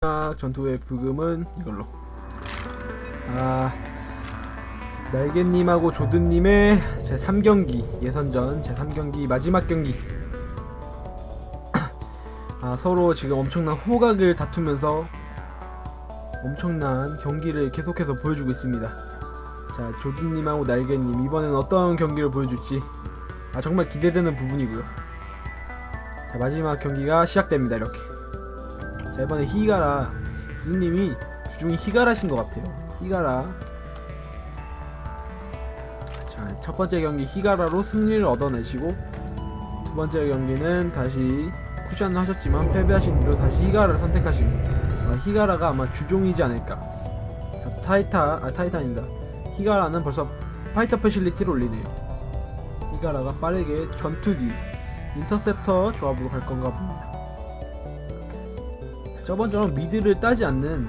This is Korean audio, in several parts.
마지막 전투의 부금은 이걸로. 아 날개님하고 조드님의 제 3경기 예선전 제 3경기 마지막 경기. 아 서로 지금 엄청난 호각을 다투면서 엄청난 경기를 계속해서 보여주고 있습니다. 자 조드님하고 날개님 이번엔 어떤 경기를 보여줄지. 아 정말 기대되는 부분이고요. 자 마지막 경기가 시작됩니다 이렇게 자 이번에 히가라 부수님이 주중이 히가라신 것 같아요. 히가라. 자 첫 번째 경기 히가라로 승리를 얻어내시고 두 번째 경기는 다시 쿠션을 하셨지만 패배하신 뒤로 다시 히가라를 선택하시고 아, 히가라가 아마 주종이지 않을까. 자 타이타 아 타이탄입니다. 히가라는 벌써 파이터 패실리티를 올리네요. 히가라가 빠르게 전투기 인터셉터 조합으로 갈 건가 봅니다 저번처럼 미드를 따지 않는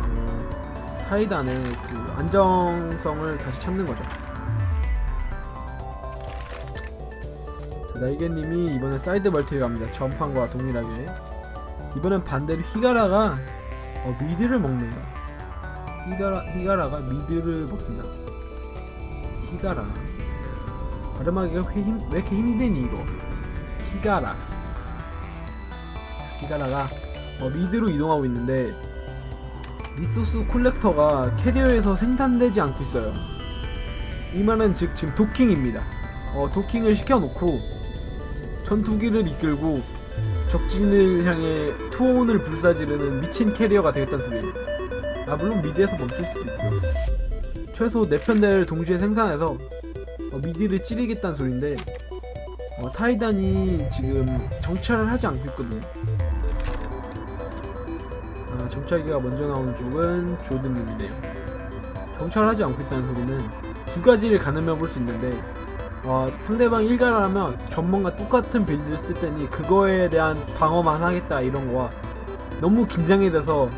어, 타이단의 그 안정성을 다시 찾는 거죠. 자, 날개님이 이번에 사이드 멀티를 갑니다. 전판과 동일하게. 이번엔 반대로 히가라가 어, 미드를 먹네요. 히가라, 히가라가 미드를 먹습니다. 히가라. 발음하기가 왜, 힘, 왜 이렇게 힘드니 이거? 히가라. 히가라가 어, 미드로 이동하고 있는데 리소스 콜렉터가 캐리어에서 생산되지 않고 있어요. 이 말은 즉 지금 도킹입니다. 어, 도킹을 시켜놓고 전투기를 이끌고 적진을 향해 투혼을 불사지르는 미친 캐리어가 되겠다는 소리예요. 아 물론 미드에서 멈출 수도 있고요. 최소 4편 대를 동시에 생산해서 어, 미드를 찌르겠다는 소리인데 어, 타이단이 지금 정찰을 하지 않고 있거든요. 아, 정찰기가 먼저 나오는 쪽은 조든님인데요. 정찰하지 않고 있다는 소리는 두 가지를 가늠해 볼 수 있는데 어, 상대방 일가라면 전문과 똑같은 빌드를 쓸 때니 그거에 대한 방어만 하겠다 이런 거와 너무 긴장이 돼서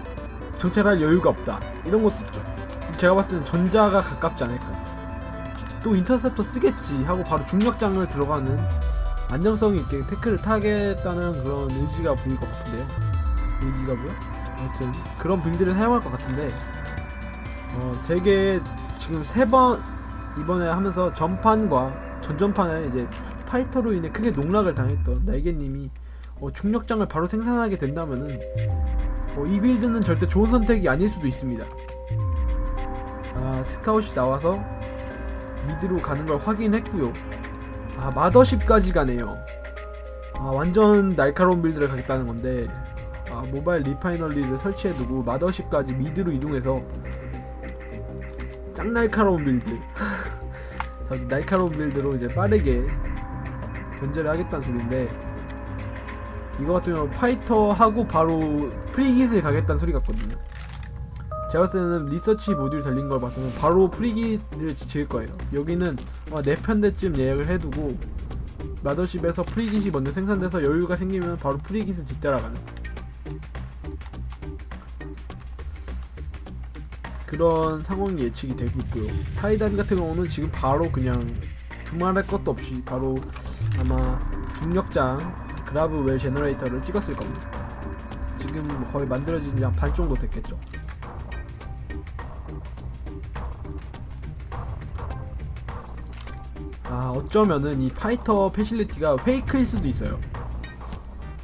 정찰할 여유가 없다 이런 것도 있죠. 제가 봤을 때는 전자가 가깝지 않을까. 또 인터셉터 쓰겠지 하고 바로 중력장을 들어가는 안정성 있게 태클을 타겠다는 그런 의지가 보일 것 같은데요. 의지가 뭐야? 아무튼 그런 빌드를 사용할 것 같은데 어 되게 지금 세 번 이번에 하면서 전판과 전전판에 이제 파이터로 인해 크게 농락을 당했던 날개님이 어, 중력장을 바로 생산하게 된다면은 어, 이 빌드는 절대 좋은 선택이 아닐 수도 있습니다. 아 스카웃이 나와서 미드로 가는 걸 확인했고요. 아 마더십까지 가네요. 아 완전 날카로운 빌드를 가겠다는 건데 아, 모바일 리파이너리를 설치해두고 마더십까지 미드로 이동해서 짱 날카로운 빌드. 자, 이제 날카로운 빌드로 이제 빠르게 견제를 하겠다는 소리인데 이거 같은 경우 파이터 하고 바로 프리깃을 가겠다는 소리 같거든요. 제가 봤을 때는 리서치 모듈 달린 걸 봐서는 바로 프리깃을 지을 거예요. 여기는 아마 4편대쯤 예약을 해두고 마더십에서 프리깃이 먼저 생산돼서 여유가 생기면 바로 프리깃을 뒤따라가는 그런 상황이 예측이 되고 있고요. 타이단 같은 경우는 지금 바로 그냥 두말할 것도 없이 바로 아마 중력장 그라브 웰 제너레이터를 찍었을 겁니다. 지금 거의 만들어진 지한반 정도 됐겠죠. 아 어쩌면은 이 파이터 패실리티가 페이크일 수도 있어요.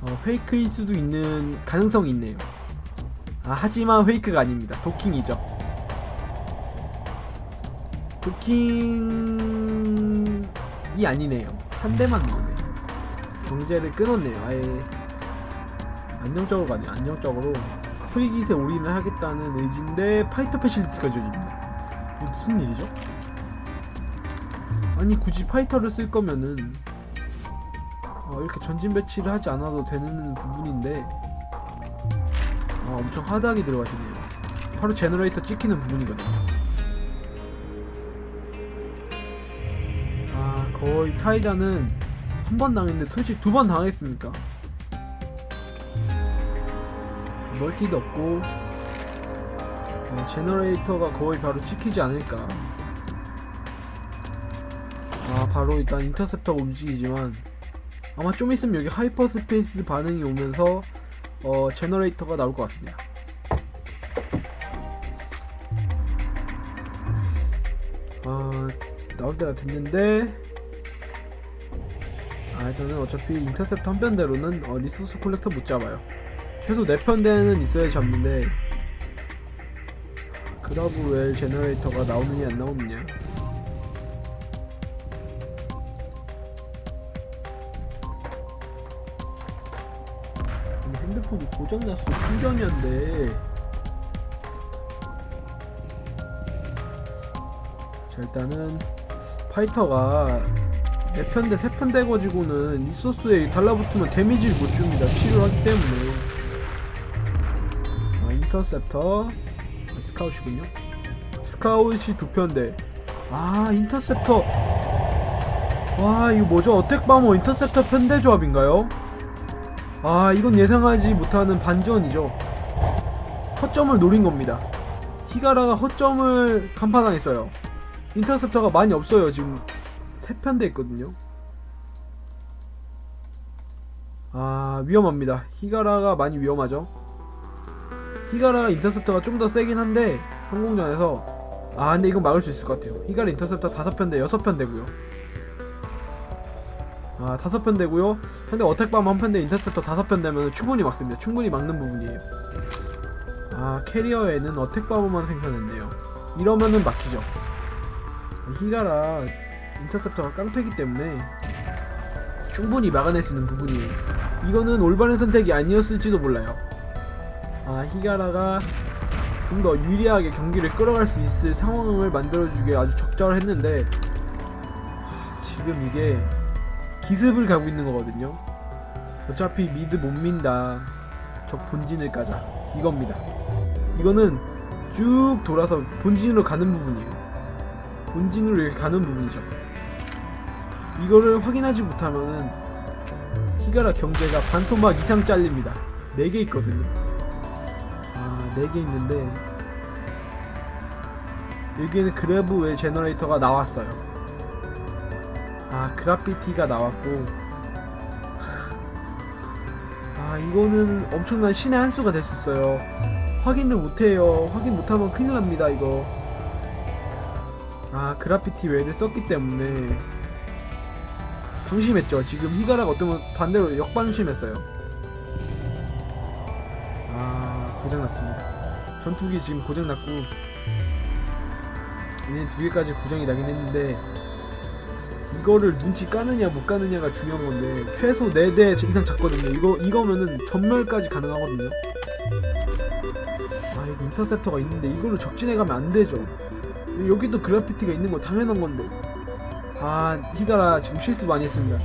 어, 페이크일 수도 있는 가능성이 있네요. 아, 하지만 페이크가 아닙니다. 도킹이죠. 도킹이 아니네요. 한 대만 나오네. 경제를 끊었네요. 아예 안정적으로 가네요. 안정적으로 프리깃에 올인을 하겠다는 의지인데 파이터 패실리티가 지어집니다. 이게 무슨 일이죠? 아니 굳이 파이터를 쓸 거면은 어, 이렇게 전진 배치를 하지 않아도 되는 부분인데 어, 엄청 하드하게 들어가시네요. 바로 제너레이터 찍히는 부분이거든요. 아 거의 타이다는 한 번 당했는데 솔직히 두 번 당했습니까? 멀티도 없고 어, 제너레이터가 거의 바로 찍히지 않을까. 아 바로 일단 인터셉터가 움직이지만 아마 좀 있으면 여기 하이퍼스페이스 반응이 오면서 어, 제너레이터가 나올 것 같습니다. 아 나올 때가 됐는데 아, 일단은 어차피 인터셉터 한 편대로는 어, 리소스 콜렉터 못 잡아요. 최소 4편 대는 있어야 잡는데 아, 그라고 왜 제너레이터가 나오느냐 안 나오느냐 핸드폰이 고장났어. 충전이 안돼 자 일단은 파이터가 4편대 3편대 가지고는 리소스에 달라붙으면 데미지를 못 줍니다. 치료를 하기 때문에. 아, 인터셉터. 아, 스카웃이군요. 스카웃이 2편대. 아 인터셉터. 와 이거 뭐죠? 어택바머 인터셉터 편대 조합인가요? 아 이건 예상하지 못하는 반전이죠. 허점을 노린 겁니다. 히가라가 허점을 간파당했어요. 인터셉터가 많이 없어요. 지금 세 편대 있거든요. 아 위험합니다. 히가라가 많이 위험하죠. 히가라 인터셉터가 좀 더 세긴 한데 항공전에서 아 근데 이건 막을 수 있을 것 같아요. 히가라 인터셉터 다섯 편대 여섯 편대고요 아 다섯 편대고요. 근데 어택밤 한 편 대 인터셉터 다섯 편대면 충분히 막습니다. 충분히 막는 부분이에요. 아 캐리어에는 어택바보만 생산했네요. 이러면은 막히죠. 히가라 인터셉터가 깡패기 때문에 충분히 막아낼 수 있는 부분이에요. 이거는 올바른 선택이 아니었을지도 몰라요. 아 히가라가 좀 더 유리하게 경기를 끌어갈 수 있을 상황을 만들어주기에 아주 적절했는데 하, 지금 이게 기습을 가고 있는 거거든요. 어차피 미드 못 민다. 적 본진을 까자. 이겁니다. 이거는 쭉 돌아서 본진으로 가는 부분이에요. 본진으로 이렇게 가는 부분이죠. 이거를 확인하지 못하면은 히가라 경제가 반토막 이상 잘립니다. 4개 있거든요. 아, 4개 있는데 여기에는 그래브 외 제너레이터가 나왔어요. 아, 그라피티가 나왔고 아, 이거는 엄청난 신의 한 수가 될 수 있어요. 확인을 못해요. 확인 못하면 큰일 납니다, 이거. 아 그라피티 웨이를 썼기 때문에 방심했죠 지금 히가라가 어쩌면 반대로 역방심했어요 아 고장났습니다 전투기 지금 고장났고 얘는 두 개까지 고장이 나긴 했는데 이거를 눈치 까느냐 못 까느냐가 중요한 건데 최소 4대 이상 잡거든요. 이거 이거면은 전멸까지 가능하거든요. 아 이거 인터셉터가 있는데 이거를 적진해 가면 안 되죠. 여기도 그래피티가 있는 거 당연한 건데. 아 히가라 지금 실수 많이 했습니다.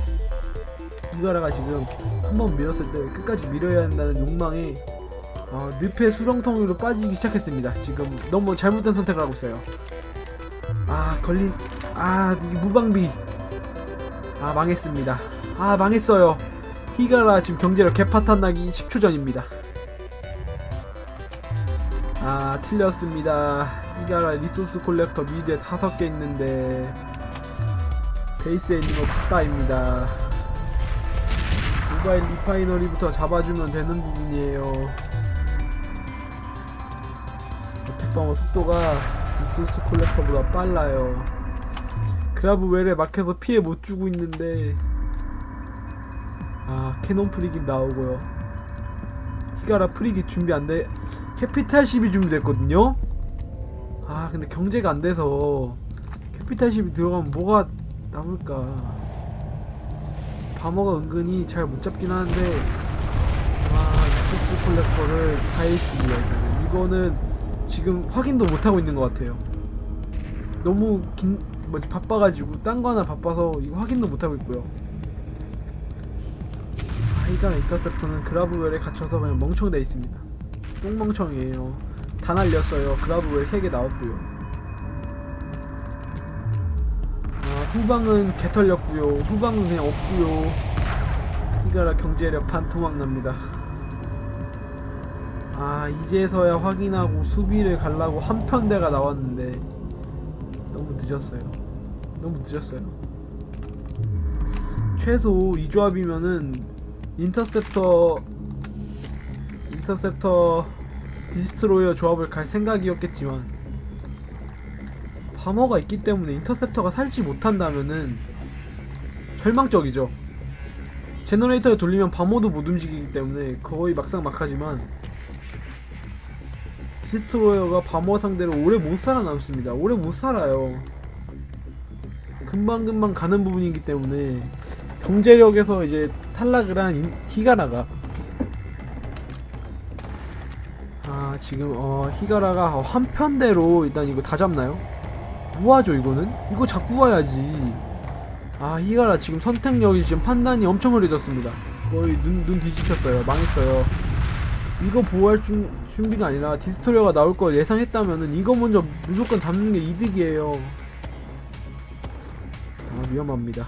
히가라가 지금 한 번 밀었을 때 끝까지 밀어야 한다는 욕망에 어, 늪의 수렁텅이로 빠지기 시작했습니다. 지금 너무 잘못된 선택을 하고 있어요. 아 걸린 아 무방비 아 망했습니다. 아 망했어요. 히가라 지금 경제력 개파탄 나기 10초 전입니다. 아 틀렸습니다. 히가라 리소스 콜렉터 미드에 다섯 개 있는데 베이스에 있는 거 다 따입니다. 모바일 리파이너리부터 잡아주면 되는 부분이에요. 어택방어 속도가 리소스 콜렉터보다 빨라요 그라브웰에 막혀서 피해 못 주고 있는데. 아 캐논 프리기 나오고요. 히가라 프리기 준비 안돼. 캐피탈 10이 준비됐거든요? 아 근데 경제가 안 돼서 캐피탈 10이 들어가면 뭐가 남을까? 바머가 은근히 잘 못 잡긴 하는데. 아 리소스 콜렉터를 다 했습니다 이거는. 이거는 지금 확인도 못하고 있는 것 같아요. 너무 긴 뭐지 바빠가지고 딴거 하나 바빠서 이거 확인도 못하고 있고요. 아이가 인터셉터는 그라브웰에 갇혀서 그냥 멍청돼 있습니다. 똥멍청이에요. 다 날렸어요. 그라브웰 3개 나왔고요. 아, 후방은 개 털렸고요. 후방은 그냥 없고요. 히가라 경제력 반토막 납니다. 아 이제서야 확인하고 수비를 가려고 한 편대가 나왔는데 너무 늦었어요 너무 늦었어요 최소 이 조합이면은 인터셉터 인터셉터 디스트로이어 조합을 갈 생각이었겠지만 바머가 있기 때문에 인터셉터가 살지 못한다면은 절망적이죠. 제너레이터를 돌리면 바머도 못 움직이기 때문에 거의 막상막하지만 디스트로이어가 바머 상대로 오래 못 살아남습니다. 오래 못 살아요. 금방금방 가는 부분이기 때문에 경제력에서 이제 탈락을 한 인- 히가라가. 아 지금 어 히가라가 어, 한편대로 일단 이거 다 잡나요? 뭐하죠 이거는? 이거 잡고 가야지. 아 히가라 지금 선택력이 지금 판단이 엄청 흐려졌습니다. 거의 눈, 눈 뒤집혔어요. 망했어요. 이거 보호할 준, 준비가 아니라 디스토리어가 나올 걸 예상했다면은 이거 먼저 무조건 잡는 게 이득이에요. 아 위험합니다.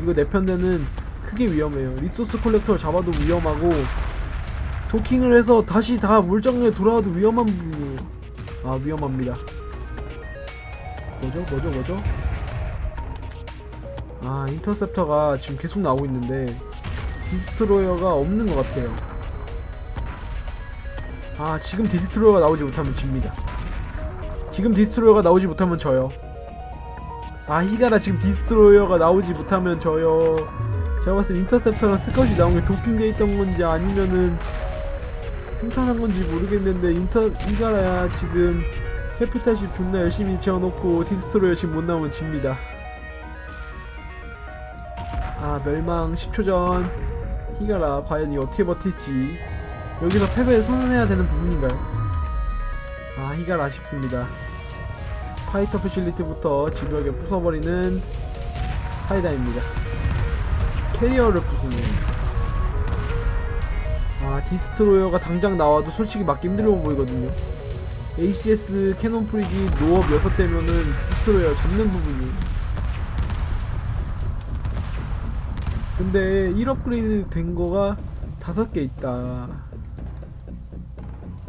이거 내 편대는 크게 위험해요. 리소스 콜렉터를 잡아도 위험하고 도킹을 해서 다시 다 물정에 돌아와도 위험한 부분이에요. 아 위험합니다. 뭐죠? 뭐죠? 뭐죠? 아 인터셉터가 지금 계속 나오고 있는데 디스트로이어가 없는 것 같아요. 아 지금 디스트로이어가 나오지 못하면 집니다. 지금 디스트로이어가 나오지 못하면 져요 아 히가라 지금 디스트로이어가 나오지 못하면 져요. 제가 봤을 때 인터셉터랑 스컷이 나온 게 도킹돼 있던 건지 아니면은 생산한 건지 모르겠는데 인터 히가라야 지금 캐피탈십 존나 열심히 지어놓고 디스트로이어 지금 못 나오면 집니다. 아 멸망. 10초 전. 히가라 과연 이 어떻게 버틸지. 여기서 패배를 선언해야 되는 부분인가요? 아 히가라 아쉽습니다 파이터 패실리티부터 집요하게 부숴버리는 타이다입니다. 캐리어를 부수는. 아 디스트로이어가 당장 나와도 솔직히 맞기 힘들어 보이거든요. ACS 캐논 프리기 노업 6대면은 디스트로이어 잡는 부분이. 근데 1 업그레이드 된 거가 5개 있다.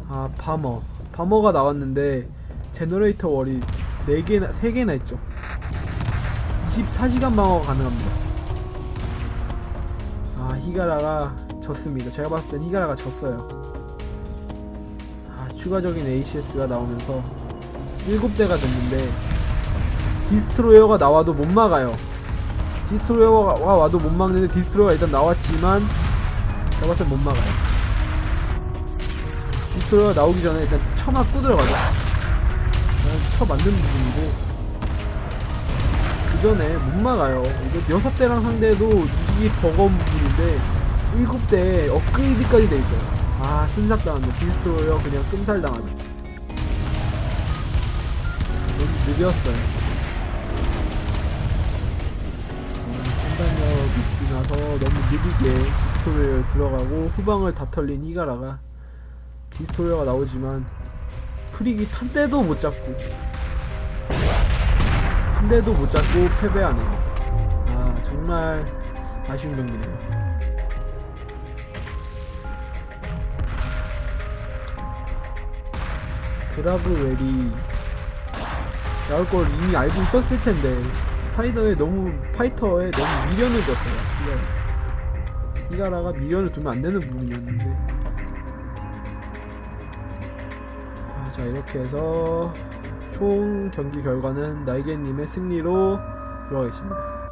아 바머. 바머가 나왔는데 제너레이터 월이 4개나 3개나 있죠. 24시간 방어가 가능합니다. 아 히가라가 졌습니다. 제가 봤을 땐 히가라가 졌어요. 아 추가적인 ACS가 나오면서 7대가 됐는데 디스트로이어가 나와도 못 막아요. 디스트로이어가 와도 못 막는데 디스트로이어가 일단 나왔지만 제가 봤을 땐 못 막아요. 디스트로이어가 나오기 전에 일단 쳐 맞고 들어가죠 쳐 맞는 부분이고 그 전에 못 막아요. 이거 여섯 대랑 상대도 이게 버거운 부분인데 일곱 대 업그레이드까지 돼 있어요. 아 순삭 당한다. 디스트로이어 그냥 끔살 당하죠. 너무 느렸어요. 음, 판단력 미스 나서 너무 느리게 디스트로이어 들어가고 후방을 다 털린 히가라가 디스트로이어가 나오지만 프리기 탄 때도 못 잡고 한 대도 못 잡고 패배하네요. 아 정말 아쉬운 경기네요. 그라브 웰이 나올 걸 이미 알고 있었을 텐데 파이더에 너무 파이터에 너무 미련을 줬어요. 이게 히가라가 미련을 두면 안 되는 부분이었는데. 자 이렇게 해서 총 경기 결과는 날개님의 승리로 들어가겠습니다.